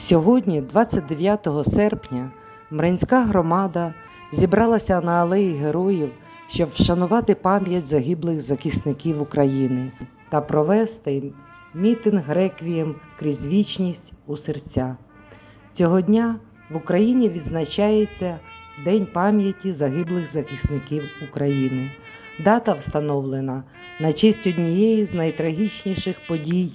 Сьогодні, 29 серпня, Мринська громада зібралася на алеї героїв, щоб вшанувати пам'ять загиблих захисників України та провести мітинг реквієм крізь вічність у серця. Цього дня в Україні відзначається День пам'яті загиблих захисників України. Дата встановлена на честь однієї з найтрагічніших подій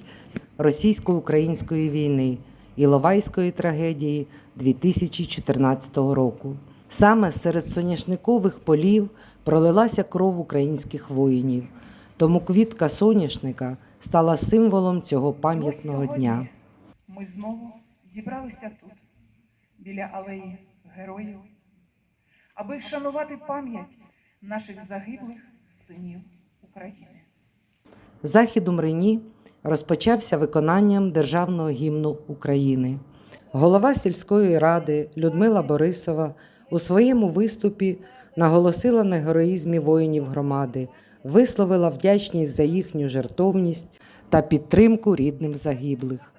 російсько-української війни Іловайської трагедії 2014 року. Саме серед соняшникових полів пролилася кров українських воїнів, тому квітка соняшника стала символом цього пам'ятного дня. Ми знову зібралися тут, біля алеї героїв, аби вшанувати пам'ять наших загиблих синів України. Захід у Мрині розпочався виконанням державного гімну України. Голова сільської ради Людмила Борисова у своєму виступі наголосила на героїзмі воїнів громади, висловила вдячність за їхню жертовність та підтримку рідним загиблих.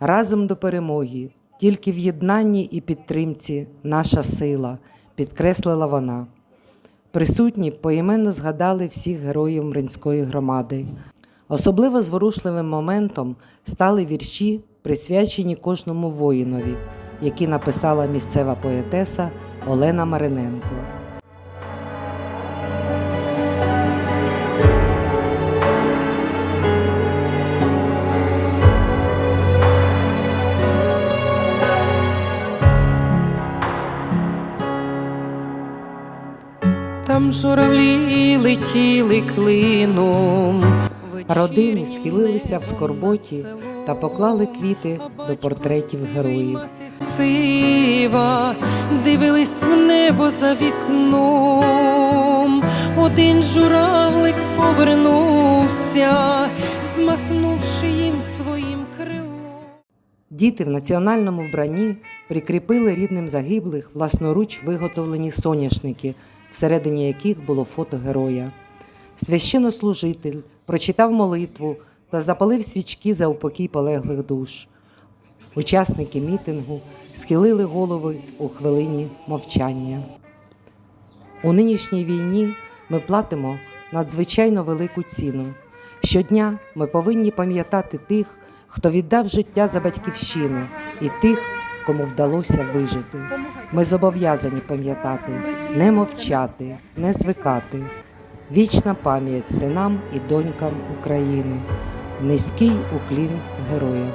Разом до перемоги, тільки в єднанні і підтримці наша сила, підкреслила вона. Присутні поіменно згадали всіх героїв Мринської громади. Особливо зворушливим моментом стали вірші, присвячені кожному воїнові, які написала місцева поетеса Олена Мариненко. Там журавлі летіли клином. Родини схилилися в скорботі та поклали квіти до портретів героїв. Сива дивились в небо за вікном. Один журавлик повернувся, змахнувши їм своїм крилом. Діти в національному вбранні прикріпили рідним загиблих власноруч виготовлені соняшники, всередині яких було фото героя. Священнослужитель прочитав молитву та запалив свічки за упокій полеглих душ. Учасники мітингу схилили голови у хвилині мовчання. У нинішній війні ми платимо надзвичайно велику ціну. Щодня ми повинні пам'ятати тих, хто віддав життя за батьківщину, і тих, кому вдалося вижити. Ми зобов'язані пам'ятати, не мовчати, не звикати. Вічна пам'ять синам і донькам України. Низький уклін героям.